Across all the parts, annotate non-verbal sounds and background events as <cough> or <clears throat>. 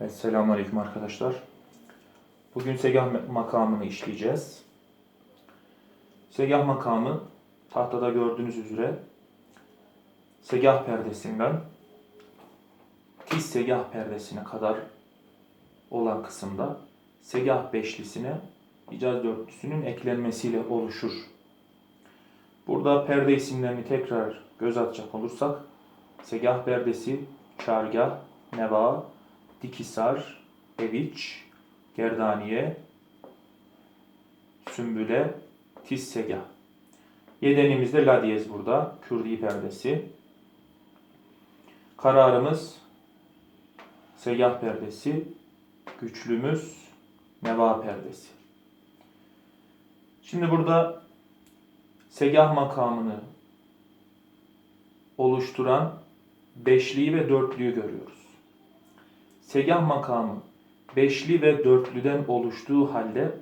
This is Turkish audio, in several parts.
Esselamu Aleyküm arkadaşlar. Bugün segah makamını işleyeceğiz. Segah makamı tahtada gördüğünüz üzere segah perdesinden tiz segah perdesine kadar olan kısımda segah beşlisine icaz dörtlüsünün eklenmesiyle oluşur. Burada perde isimlerini tekrar göz atacak olursak segah perdesi, çargah, neva, dikisar, eviç, gerdaniye, sümbüle, tiz segah. Yedenimizde la diyez burada. Kürdi perdesi. Kararımız segah perdesi. Güçlümüz neva perdesi. Şimdi burada segah makamını oluşturan beşliyi ve dörtlüyü görüyoruz. Segah makamı beşli ve dörtlüden oluştuğu halde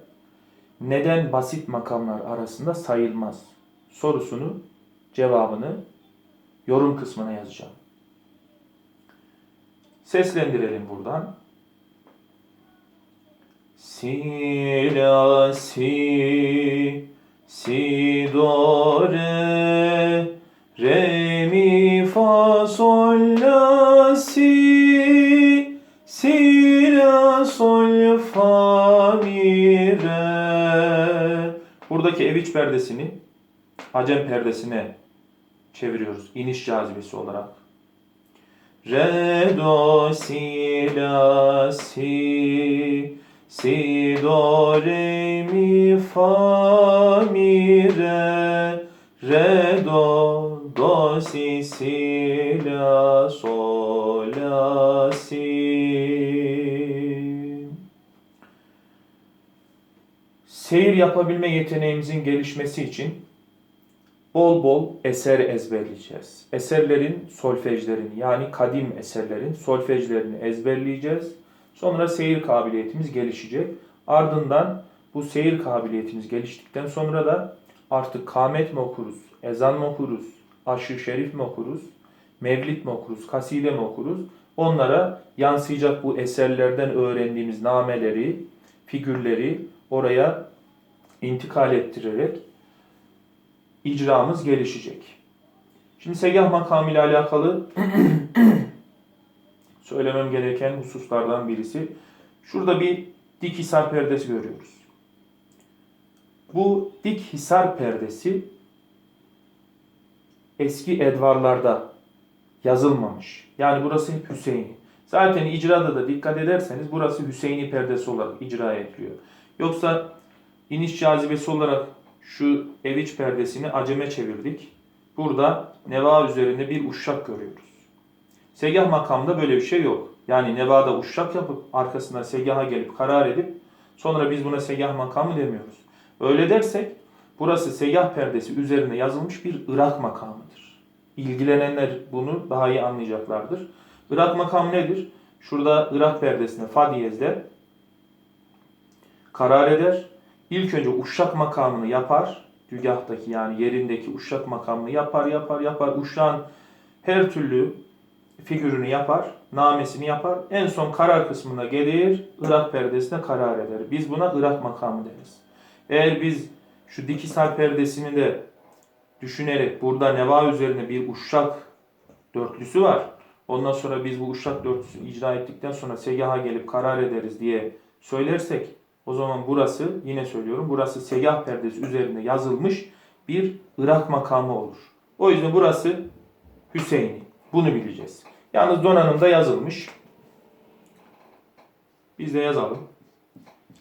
neden basit makamlar arasında sayılmaz sorusunu cevabını yorum kısmına yazacağım. Seslendirelim buradan. Si la si si do Buradaki eviç perdesini Acem perdesine çeviriyoruz iniş cazibesi olarak. Re do si la si si do re mi fa mi re re do do si si la sol la si Seyir yapabilme yeteneğimizin gelişmesi için bol bol eser ezberleyeceğiz. Eserlerin solfejlerini yani kadim eserlerin solfejlerini ezberleyeceğiz. Sonra seyir kabiliyetimiz gelişecek. Ardından bu seyir kabiliyetimiz geliştikten sonra da artık kamet mi okuruz, ezan mı okuruz, aşırı şerif mi okuruz, mevlid mi okuruz, kaside mi okuruz? Onlara yansıyacak bu eserlerden öğrendiğimiz nameleri, figürleri oraya intikal ettirerek icramız gelişecek. Şimdi segah makamı ile alakalı <clears throat> söylemem gereken hususlardan birisi. Şurada bir dik hisar perdesi görüyoruz. Bu dik hisar perdesi eski edvarlarda yazılmamış. Yani burası hep Hüseyin'i. Zaten icrada da dikkat ederseniz burası Hüseyin'i perdesi olarak icra ediliyor. Yoksa iniş cazibesi olarak şu eviç perdesini aceme çevirdik. Burada neva üzerinde bir uşak görüyoruz. Segah makamda böyle bir şey yok. Yani nevada uşak yapıp arkasında segaha gelip karar edip sonra biz buna segah makamı demiyoruz. Öyle dersek burası segah perdesi üzerine yazılmış bir Irak makamıdır. İlgilenenler bunu daha iyi anlayacaklardır. Irak makamı nedir? Şurada Irak perdesine fa diyezde karar eder. İlk önce uşak makamını yapar. Dügahtaki yani yerindeki uşak makamını yapar, yapar, yapar. Uşağın her türlü figürünü yapar, namesini yapar. En son karar kısmına gelir, Irak perdesine karar eder. Biz buna Irak makamı deriz. Eğer biz şu dikisal perdesini de düşünerek burada neva üzerine bir uşak dörtlüsü var. Ondan sonra biz bu uşak dörtlüsünü icra ettikten sonra segaha gelip karar ederiz diye söylersek o zaman burası yine söylüyorum burası segah perdesi üzerinde yazılmış bir Irak makamı olur. O yüzden burası Hüseyin'i. Bunu bileceğiz. Yalnız donanımda yazılmış. Biz de yazalım.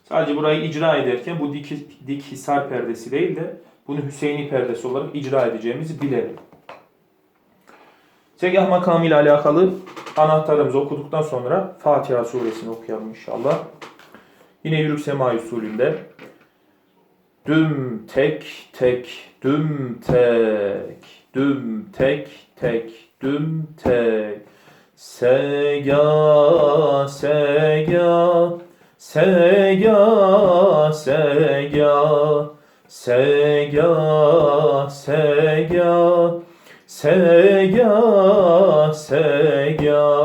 Sadece burayı icra ederken bu dik, dik hisar perdesi değil de bunu Hüseyin'i perdesi olarak icra edeceğimizi bilelim. Segah makamı ile alakalı anahtarımızı okuduktan sonra Fatiha suresini okuyalım inşallah. Yine yürük sema usulünde. Düm tek tek düm tek düm tek tek düm tek. Sega sega sega sega. Sega sega sega sega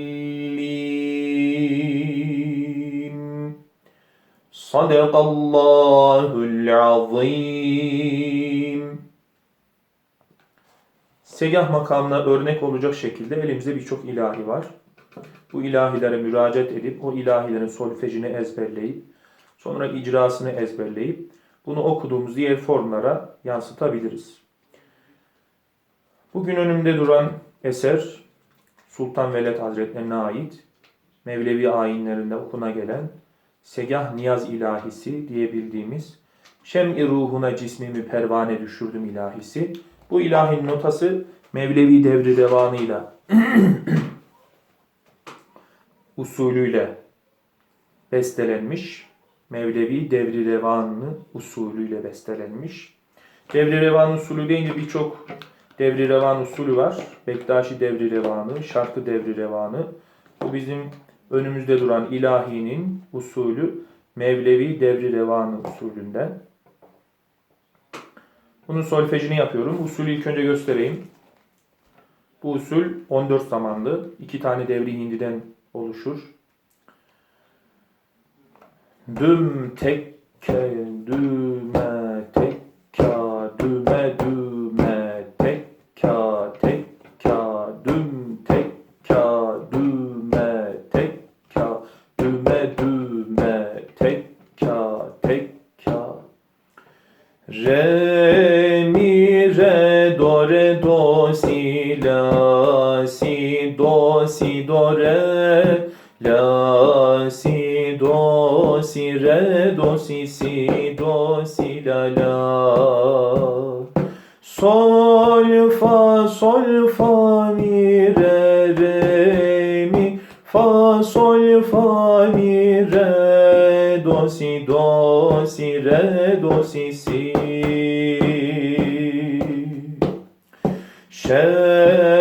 Sadakallahul azim. Segah makamına örnek olacak şekilde elimizde birçok ilahi var. Bu ilahilere müracaat edip o ilahilerin solfejini ezberleyip sonra icrasını ezberleyip bunu okuduğumuz diğer formlara yansıtabiliriz. Bugün önümde duran eser Sultan Veled Hazretlerine ait Mevlevi ayinlerinde okuna gelen Segah Niyaz ilahisi diye bildiğimiz Şem-i ruhuna cismimi pervane düşürdüm ilahisi. Bu ilahin notası Mevlevi devri revanıyla <clears throat> usulüyle bestelenmiş. Mevlevi devri revanı usulüyle bestelenmiş. Devri revan usulü deyince birçok devri revan usulü var. Bektaşi devri revanı, şarkı devri revanı. Bu bizim önümüzde duran ilahinin usulü Mevlevi devri revanı usulünden. Bunun solfejini yapıyorum. Usulü ilk önce göstereyim. Bu usul 14 zamanlı. iki tane devri hindiden oluşur. Düm tekke düme do re do si la si do si do re la si do si re do si si do si la la. Sol fa sol fa mi re re mi. Fa sol fa mi re do si do si re do si si Şem-i